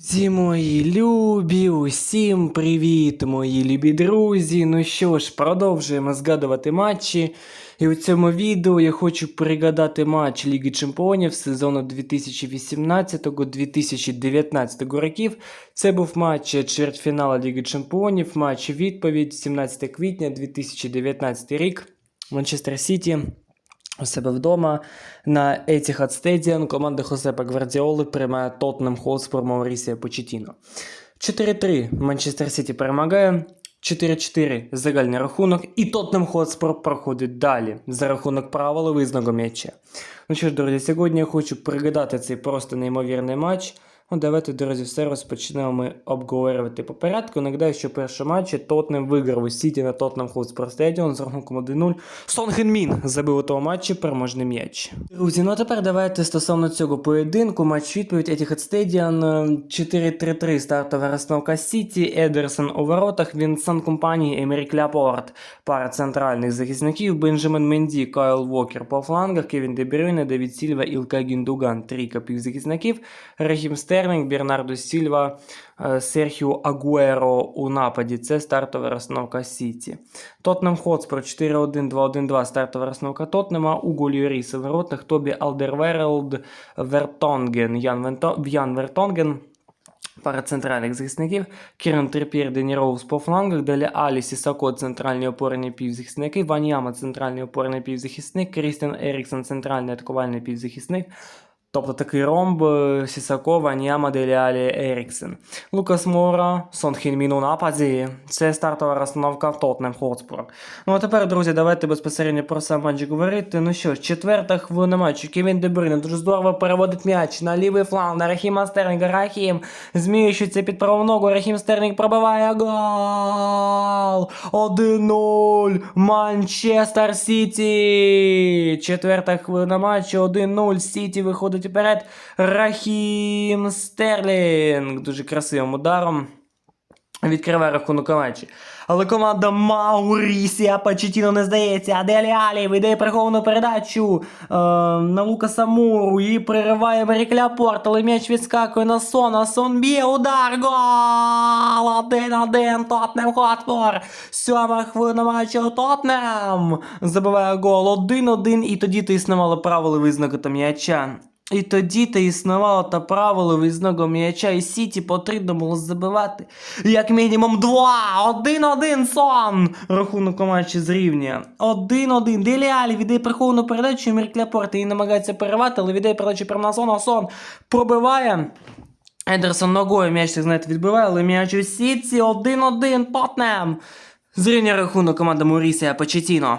Друзі мої любі, усім привіт, мої любі друзі. Ну що ж, продовжуємо згадувати матчі. І у цьому відео я хочу пригадати матч Ліги Чемпіонів сезону 2018-2019 років. Це був матч чвертьфіналу Ліги Чемпіонів, матч відповідь 17 квітня 2019 рік. Манчестер Сіті у себе вдома на Етіхат Стедіан команда Хосепа Гвардіоли приймає Тоттенем Хотспур Маурісія Почетіно. 4-3 Манчестер Сіті перемагає. 4-4 загальний рахунок, і Тотнем Хотспор проходить далі за рахунок правила визнаного м'яча. Ну що ж, друзі, сьогодні я хочу пригадати цей просто неймовірний матч. Ну, давайте, друзі, все розпочнемо ми обговорювати по порядку. Нагадаю, що перший матчі Тотнем виграв у Сіті на Тотнем Хотспур Стадіон з рахунком 1-0. Сон Хен Мін забив у того матчі переможний м'яч. Друзі, ну а тепер давайте стосовно цього поєдинку. Матч відповідь Etihad Stadium 4-3-3 стартова розстановка Сіті, Едерсон у воротах, Вінсан Компанії, Емерік Ляпорт, пара центральних захисників, Бенджамін Менді, Кайл Вокер по флангах, Кевін Дебрюйне, Давід Сільва, Ілка Гіндуган, трійка півзахисників, Рахім Стерлінг, Бернардо Сільва, е, Серхіо Агуеро у нападі. Це стартова розстановка Сіті. Тотнем Хотспур 4-1-2-1-2 стартова розстановка Тотнема, Уго Льюріс у воротах, Тобі Алдерверелд, Вертонген, Ян, Венто... Ян Вертонген. Пара центральних захисників, Кірен Трипір, Дені Роуз по флангах, далі Алі Сісако, центральні опорні півзахисники, Ваньяма, центральний опорний півзахисник, Крістіан Еріксон, центральний атакувальний півзахисник. Тобто такий ромб е, Сісако, Ваньяма, Делі Еріксен. Лукас Мора, Сон Хінмін у нападі. Це стартова розстановка в Тотнем Хотспур. Ну а тепер, друзі, давайте безпосередньо про сам матч говорити. Ну що четверта хвилина матчу. Кевін Дебрюйне дуже здорово переводить м'яч на лівий фланг на Рахіма Стерлінга. Рахім зміщується під праву ногу. Рахім Стерлінг пробиває гол! 1-0! Манчестер Сіті! Четверта хвилина матчу. 1-0. Сіті виходить вперед. Рахім Стерлінг. Дуже красивим ударом. Відкриває рахунок матчі. Але команда Маурісія Пачетіно не здається. А Делі Алі видає приховану передачу е, на Лукаса Муру і пририває Мерік Ляпорт, але м'яч відскакує на Сона. Сон б'є удар. Гол! 1-1 Тотнем Хотспур. Сьома хвилина матчу Тотнем. Забиває гол 1-1 і тоді ти існувало правило визнаку м'яча. І тоді та існувало та правило візного м'яча і Сіті потрібно було забивати як мінімум два. Один-один сон. Рахунок у матчі зрівнює. Один-один. Делі Алі віддає приховану передачу Мірк Ляпорт і намагається перервати, але віддає передачу прямо на сон, а сон пробиває. Едерсон ногою м'яч, знаєте, відбиває, але м'яч у Сіті. Один-один. Тотнем. Зрівнює рахунок команда Морісія Почетіно.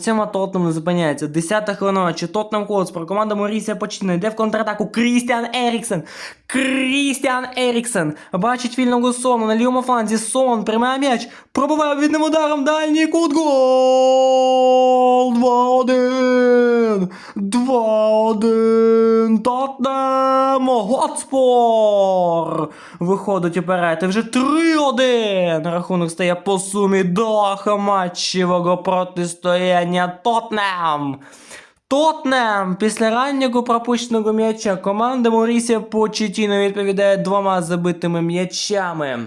Цьому Тотнем не зупиняється. Десята хвилина матчу. Тотнем про команду Морісія Почетіно йде в контратаку. Крістіан Еріксен. Крістіан Еріксен. Бачить вільного Сона на лівому фланзі. Сон приймає м'яч. Пробиває відним ударом дальній кут. Гол! 2-1. 2-1. Тотнем Готспор. Виходить уперед. І вже 3-1. Рахунок стає по сумі даха матчевого протистояння Тотнем. Тотнем після раннього пропущеного м'яча команда Морісія Почетіно відповідає двома забитими м'ячами.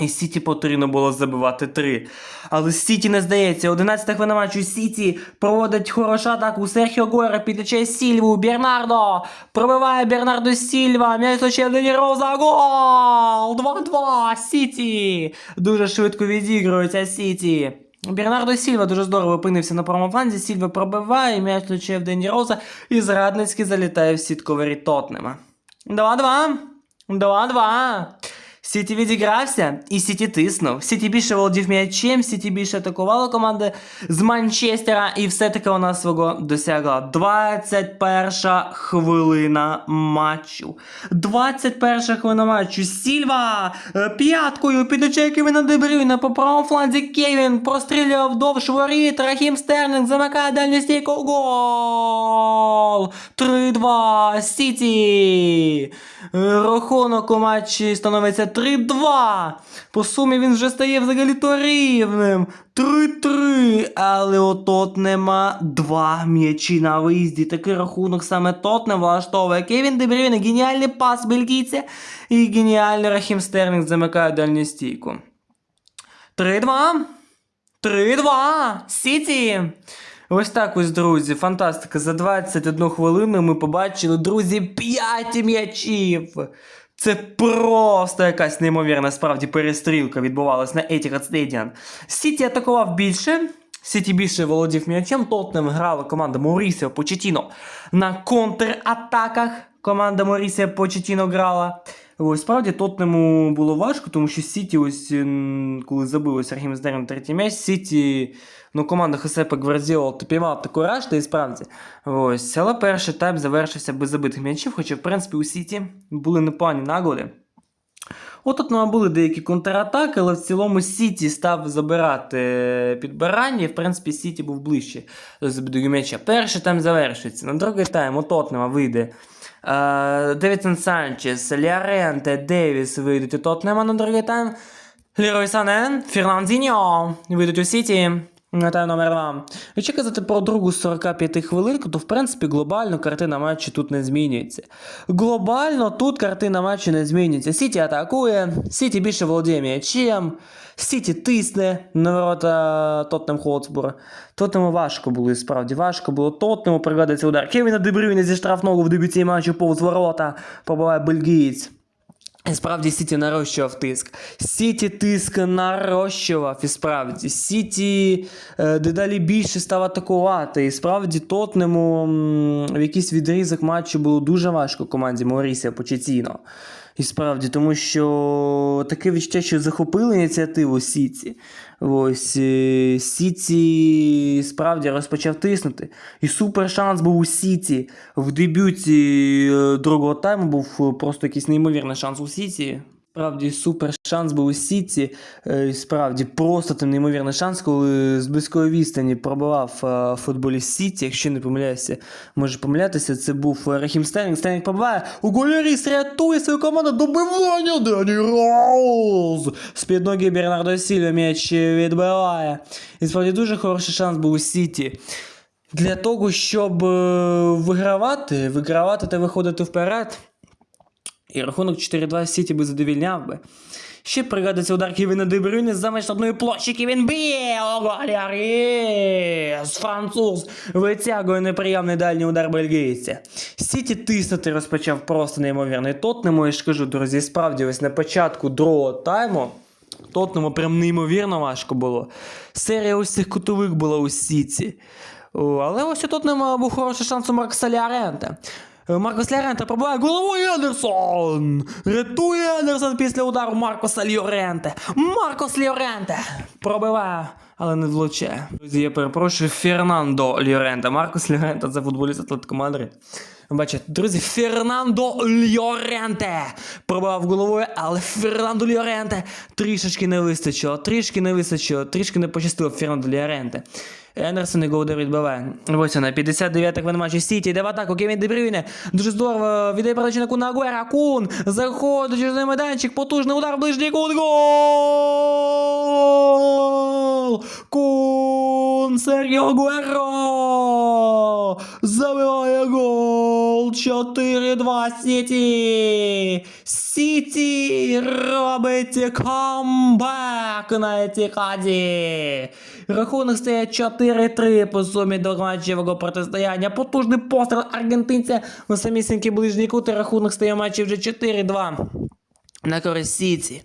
І Сіті потрібно було забивати три. Але Сіті не здається. 11 хвилина матчу Сіті проводить хорошу атаку. Серхіо Гуера підключає Сільву. Бернардо пробиває Бернардо Сільва. М'яч точає Дені Роза. Гол! 2-2. Сіті. Дуже швидко відігрується Сіті. Бернардо Сільва дуже здорово опинився на правому. Сільва пробиває, м'яч влучає в Дені Роза і зрадницьки залітає в сітковері Тотнема. 2-2. 2-2. Сіті відігрався, і Сіті тиснув. Сіті більше володів м'ячем, Сіті більше атакувала команда з Манчестера, і все-таки вона свого досягла. 21 хвилина матчу. 21 хвилина матчу. Сільва е, п'яткою під очей Кевіна Дебрюйна по правому фланзі Кевін прострілює вдовж воріт. Рахім Стерлінг замикає дальню стійку. Гол! 3-2 Сіті. Е, Рахунок у матчі становиться 3-2. По сумі він вже стає взагалі то рівним. 3-3. Але у Тотнема два м'ячі на виїзді. Такий рахунок саме Тотнем влаштовує. Кевін Дебрюйне, геніальний пас бельгійця. І геніальний Рахім Стерлінг замикає дальню стійку. 3-2. 3-2. Сіті. Ось так ось, друзі, фантастика. За 21 хвилину ми побачили, друзі, 5 м'ячів. Це просто якась неймовірна справді перестрілка відбувалась на Etihad Stadium. Сіті атакував більше. Сіті більше володів м'ячем. Тотнем грала команда Маурісіо Почетіно на контратаках. Команда Маурісіо Почетіно грала. Ось справді Тотнему було важко, тому що Сіті, ось коли забили Сергій третій м'яч, Сіті, ну команда Хосепа Гвардіола піймала таку решта і справді. Ось, але перший тайм завершився без забитих м'ячів, хоча, в принципі, у Сіті були непогані нагоди. От тут були деякі контратаки, але в цілому Сіті став забирати е, підбирання, і в принципі Сіті був ближче до забитого м'яча. Перший тайм завершується. На другий тайм у Тотнема вийде е, Девідсон Санчес, Ліаренте, Девіс вийдуть у Тотнема на другий тайм. Лерой Санен, Фернандіньо вийдуть у Сіті. Тайм номер 2. Якщо казати про другу 45 хвилинку, то в принципі глобально картина матчу тут не змінюється. Глобально тут картина матчу не змінюється. Сіті атакує, Сіті більше володіє м'ячем, Сіті тисне на ворота Тоттенем Хотсбур. Тоттенему важко було, і справді важко було. Тоттенему пригадується удар. Кевіна Дебрюйне зі штрафного в дебюті матчу повз ворота пробиває бельгієць. Справді Сіті нарощував тиск. Сіті тиск нарощував, і справді. Сіті е, дедалі більше став атакувати. І справді Тотнему в якийсь відрізок матчу було дуже важко команді Морісія Почетіно. І справді, тому що таке відчуття, що захопили ініціативу Сіці. Ось Сіці справді розпочав тиснути. І супер шанс був у Сіці. В дебюті е, другого тайму був е, просто якийсь неймовірний шанс у Сіті. Справді супер шанс був у Сіті. Е, Справді просто там неймовірний шанс, коли з близької відстані пробивав е, футболіст Сіті. Якщо не помиляюся, може помилятися. Це був е, Рахім Стерлінг. Стерлінг пробиває. У Голяріс рятує свою команду. Добивання Дені Роуз. З-під ноги Бернардо Сільва м'яч відбиває. І справді дуже хороший шанс був у Сіті. Для того, щоб вигравати, вигравати та виходити вперед. І рахунок 4-2 Сіті би задовільняв би. Ще пригадується удар Кевіна Дебрюйне за одної площі Кевін б'є! Оголяріс! Француз витягує неприємний дальній удар бельгійця. Сіті тиснути розпочав просто неймовірний Тотнему. Я ж кажу, друзі, справді ось на початку другого тайму Тотнему прям неймовірно важко було. Серія ось цих кутових була у Сіті. Але ось у Тотнема був хороший шанс у Маркоса Ліарента. Е, Маркос Ліоренте пробиває головою Ендерсон! Рятує Ендерсон після удару Маркоса Ліоренте. Маркос Ліоренте пробиває, але не влучає. Друзі, я перепрошую Фернандо Ліоренте. Маркос Ліоренте це футболіст Атлетико Мадрид. Бачите, друзі, Фернандо Льоренте пробивав головою, але Фернандо Льоренте трішечки не вистачило, трішки не вистачило, трішки не пощастило Фернандо Льоренте. Ендерсон його удар відбиває. Ось вона, 59-та хвилина матчу Сіті, йде в атаку, Кевін Дебрюйне. Дуже здорово, віддає передачу на Куна Агуера, Кун заходить через майданчик, потужний удар, ближній кут, гол! Кун, Сергіо Агуеро! Забиває гол! 4-2 Сіті! Сіті робить камбек на Етихаді! Рахунок стає 4-3 по сумі до матчевого протистояння. Потужний постріл аргентинця на самісінький ближній кут. і Рахунок стає матчі вже 4-2 на користь Сіті.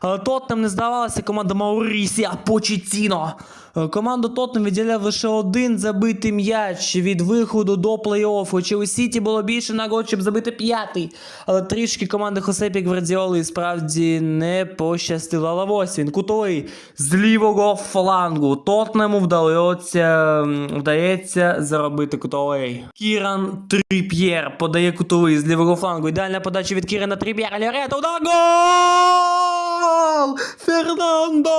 Але не здавалася команда Маурісія Почетіно. Е, Команду Тоттенем відділяв лише один забитий м'яч від виходу до плей-оффу. Хоча у Сіті було більше нагод, щоб забити п'ятий. Але трішки команди Хосепі Гвардіоли справді не пощастило. Але ось він, кутовий з лівого флангу. Тоттенему вдається, вдається заробити кутовий. Кіран Тріп'єр подає кутовий з лівого флангу. Ідеальна подача від Кірана Тріп'єра. Лярета, удар, гол! Фернандо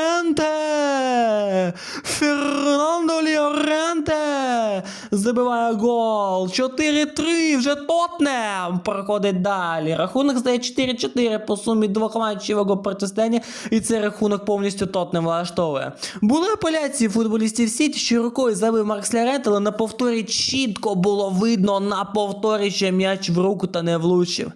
Льоренте! Фернандо Льоренте! Забиває гол. 4-3, вже Тотнем проходить далі. Рахунок стає 4-4 по сумі двох матчів протистояння, і цей рахунок повністю Тотнем влаштовує. Були апеляції футболістів Сіті, що рукою забив Маркс Лярет, але на повторі чітко було видно на повторі, що м'яч в руку та не влучив.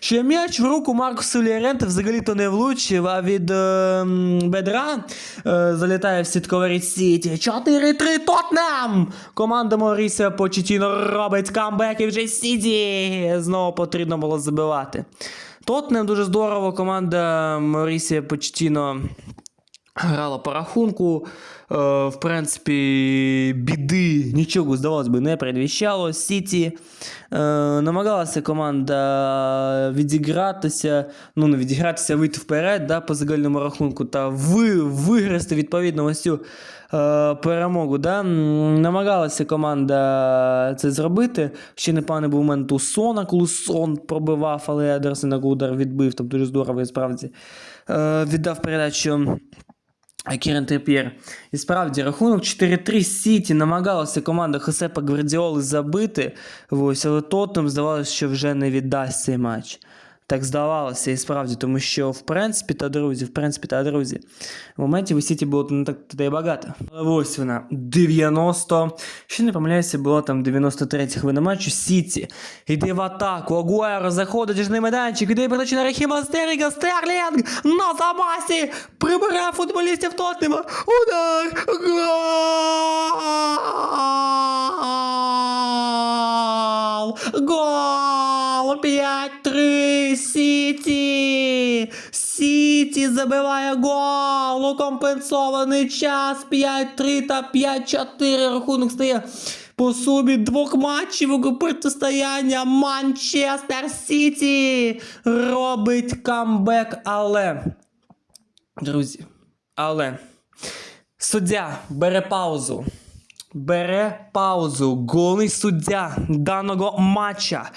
Що м'яч в руку Маркусу Лярента взагалі-то не влучив, а від е, бедра е, залітає в сітковий Сіті. 4-3 Тотнем! Команда Морісія Почетіно робить камбек і вже Сіді. Знову потрібно було забивати. Тотнем дуже здорово, команда Морісія Почетіно грала по рахунку. Е, в принципі, біди нічого, здавалось би, не передвіщало. Сіті е, намагалася команда відігратися, ну не відігратися, вийти вперед да, по загальному рахунку та ви, виграти відповідно ось цю е, перемогу. Да? Намагалася команда це зробити. Ще непоганий був момент у Сона, коли Сон пробивав, але Едерсон на удар відбив, там дуже здорово і справді віддав передачу. Кірен Трип'єр. І справді рахунок 4-3 Сіті намагалася команда Хосепа Гвардіоли забити. Ось, але Тоттенхем здавалося, що вже не віддасть цей матч. Так здавалося, і справді, тому що в принципі та друзі, в принципі та друзі, моментів у Сіті було не так та багато. Але ось вона, 90. Ще не помиляюся, було там 93 хвилина матчу. Сіті йде в атаку. Агуеро заходить на майданчик, іде передача на Рахіма Стерлінга. Стерлінг на замасі прибирає футболістів Тоттема. Удар! Гол! Гол! 5-3! Сіті! Забиває гол! У компенсований час 5-3 та 5-4 рахунок стає по сумі двох матчів у протистояння Манчестер Сіті робить камбек, але, друзі, але суддя бере паузу. Бере паузу. Голий суддя даного матча.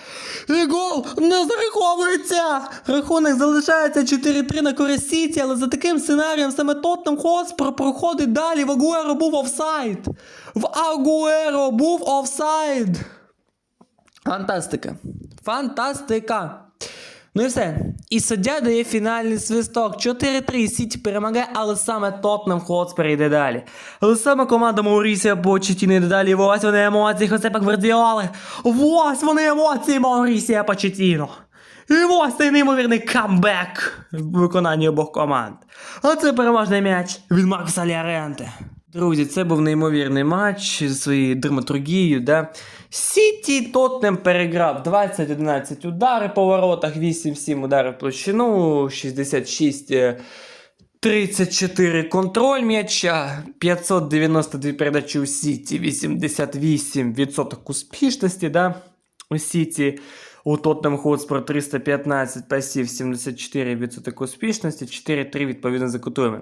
І гол не зараховується. Рахунок залишається 4-3 на користь але за таким сценарієм саме Тоттенхем Хоспер проходить далі. В Агуеро був офсайд. В Агуеро був офсайд. Фантастика. Фантастика. Ну і все. І суддя дає фінальний свисток. 4-3 Сіті перемагає, але саме Тотнем Хотспер йде далі. Але саме команда Маурісія Почетіно йде далі. Ось вони емоції Хосепа Гвардіоли. Ось вони емоції Маурісія Почетіно. І ось цей неймовірний камбек в виконанні обох команд. А це переможний м'яч від Маркса Ліаренте. Друзі, це був неймовірний матч зі своєю драматургією. Да? Сіті Тоттенем переграв 20-11 удари по воротах, 8-7 ударів площину, 66 е, 34 контроль м'яча, 592 передачі у Сіті, 88% успішності, да? у Сіті. У Тоттенхем Хотспор 315 пасів, 74% успішності, 4-3 відповідно за кутуємо.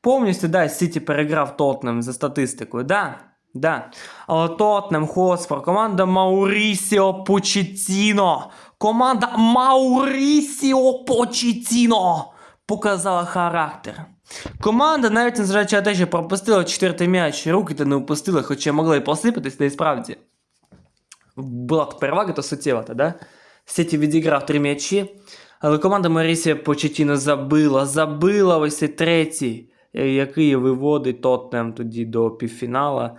Повністю, да, Сіті переграв Тоттенхем за статистикою, да, да. Але Тоттенхем Хотспор, команда Маурісіо Почетіно, команда Маурісіо Почетіно показала характер. Команда, навіть незважаючи на те, що пропустила четвертий м'яч, руки то не упустила, хоча могла і посипатись, та справді. Була перевага, то суттєва, да? Сіті відіграв три м'ячі, але команда Марісія Почетіно забила, забила ось цей третій, е, який виводить Тоттенхем тоді до півфінала.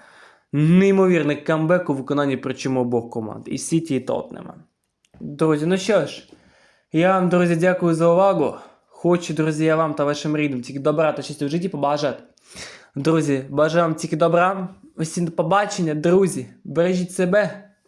Неймовірний камбек у виконанні причому обох команд. І Сіті, і Тоттенема. Друзі, ну що ж, я вам, друзі, дякую за увагу. Хочу, друзі, я вам та вашим рідним тільки добра та щастя в житті побажати. Друзі, бажаю вам тільки добра. Усім побачення, друзі. Бережіть себе.